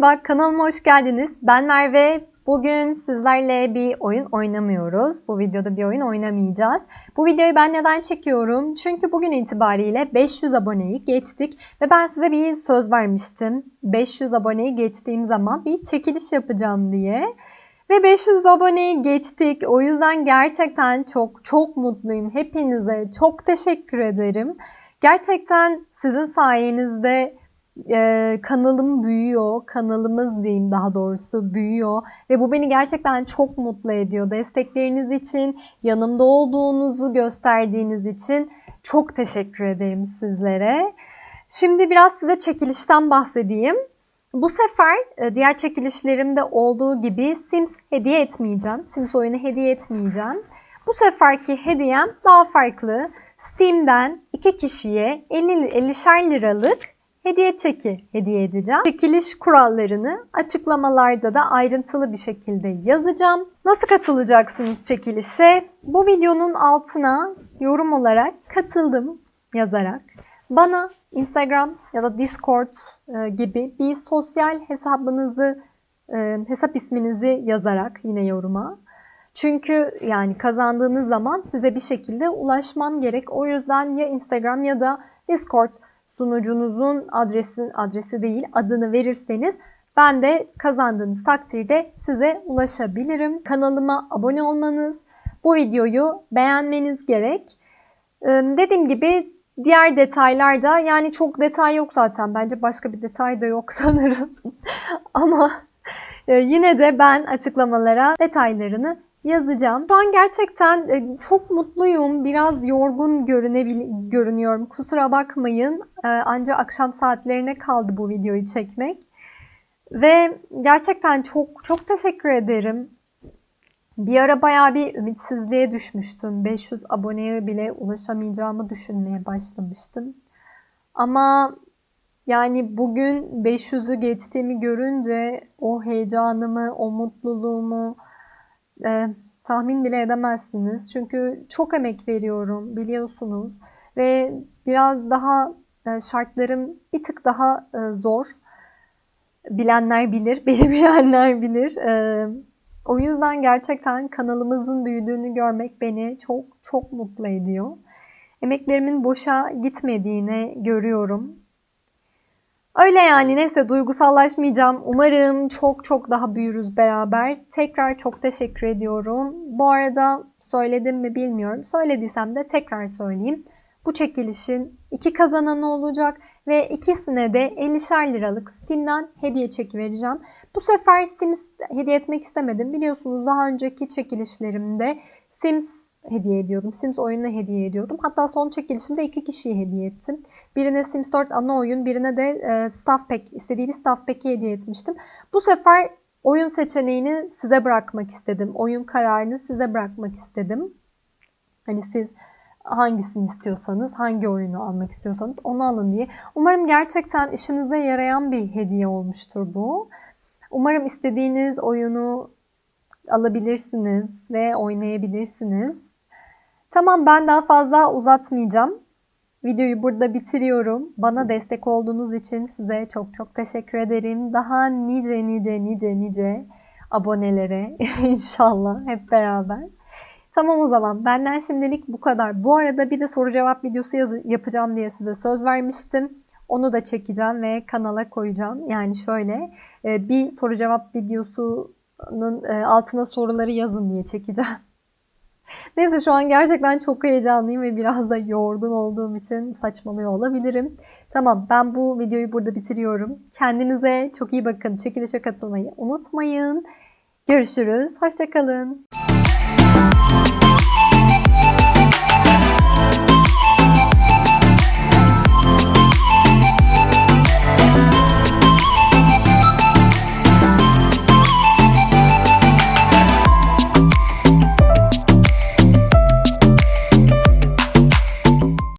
merhaba, kanalıma hoş geldiniz. Ben Merve. Bugün sizlerle bir oyun oynamıyoruz. Bu videoda bir oyun oynamayacağız. Bu videoyu ben neden çekiyorum? Çünkü bugün itibariyle 500 aboneyi geçtik ve ben size bir söz vermiştim. 500 aboneyi geçtiğim zaman bir çekiliş yapacağım diye. Ve 500 aboneyi geçtik. O yüzden gerçekten çok çok mutluyum. Hepinize çok teşekkür ederim. Gerçekten sizin sayenizde e, kanalım büyüyor. Kanalımız diyeyim daha doğrusu büyüyor. Ve bu beni gerçekten çok mutlu ediyor. Destekleriniz için, yanımda olduğunuzu gösterdiğiniz için çok teşekkür ederim sizlere. Şimdi biraz size çekilişten bahsedeyim. Bu sefer e, diğer çekilişlerimde olduğu gibi Sims hediye etmeyeceğim. Sims oyunu hediye etmeyeceğim. Bu seferki hediyem daha farklı. Steam'den iki kişiye 50 50'şer liralık hediye çeki hediye edeceğim. Çekiliş kurallarını açıklamalarda da ayrıntılı bir şekilde yazacağım. Nasıl katılacaksınız çekilişe? Bu videonun altına yorum olarak katıldım yazarak bana Instagram ya da Discord e, gibi bir sosyal hesabınızı e, hesap isminizi yazarak yine yoruma çünkü yani kazandığınız zaman size bir şekilde ulaşmam gerek. O yüzden ya Instagram ya da Discord sunucunuzun adresi adresi değil adını verirseniz ben de kazandığınız takdirde size ulaşabilirim. Kanalıma abone olmanız, bu videoyu beğenmeniz gerek. Ee, dediğim gibi diğer detaylarda yani çok detay yok zaten. Bence başka bir detay da yok sanırım. Ama e, yine de ben açıklamalara detaylarını yazacağım. Şu an gerçekten e, çok mutluyum. Biraz yorgun görünüyorum. Kusura bakmayın. E, ancak akşam saatlerine kaldı bu videoyu çekmek. Ve gerçekten çok çok teşekkür ederim. Bir ara bayağı bir ümitsizliğe düşmüştüm. 500 aboneye bile ulaşamayacağımı düşünmeye başlamıştım. Ama yani bugün 500'ü geçtiğimi görünce o heyecanımı, o mutluluğumu, e, tahmin bile edemezsiniz. Çünkü çok emek veriyorum biliyorsunuz. Ve biraz daha e, şartlarım bir tık daha e, zor. Bilenler bilir, beni bilenler bilir. E, o yüzden gerçekten kanalımızın büyüdüğünü görmek beni çok çok mutlu ediyor. Emeklerimin boşa gitmediğini görüyorum. Öyle yani neyse duygusallaşmayacağım. Umarım çok çok daha büyürüz beraber. Tekrar çok teşekkür ediyorum. Bu arada söyledim mi bilmiyorum. Söylediysem de tekrar söyleyeyim. Bu çekilişin iki kazananı olacak ve ikisine de 50'şer liralık Steam'den hediye çeki vereceğim. Bu sefer Sims hediye etmek istemedim. Biliyorsunuz daha önceki çekilişlerimde Sims hediye ediyordum. Sims oyununu hediye ediyordum. Hatta son çekilişimde iki kişiyi hediye ettim. Birine Sims 4 ana oyun, birine de e, staff pack, istediği staff pack'i hediye etmiştim. Bu sefer oyun seçeneğini size bırakmak istedim. Oyun kararını size bırakmak istedim. Hani siz hangisini istiyorsanız, hangi oyunu almak istiyorsanız onu alın diye. Umarım gerçekten işinize yarayan bir hediye olmuştur bu. Umarım istediğiniz oyunu alabilirsiniz ve oynayabilirsiniz. Tamam ben daha fazla uzatmayacağım. Videoyu burada bitiriyorum. Bana destek olduğunuz için size çok çok teşekkür ederim. Daha nice nice nice nice abonelere inşallah hep beraber. Tamam o zaman benden şimdilik bu kadar. Bu arada bir de soru cevap videosu yapacağım diye size söz vermiştim. Onu da çekeceğim ve kanala koyacağım. Yani şöyle e, bir soru cevap videosunun e, altına soruları yazın diye çekeceğim. Neyse şu an gerçekten çok heyecanlıyım ve biraz da yorgun olduğum için saçmalıyor olabilirim. Tamam ben bu videoyu burada bitiriyorum. Kendinize çok iyi bakın. Çekilişe katılmayı unutmayın. Görüşürüz. Hoşçakalın.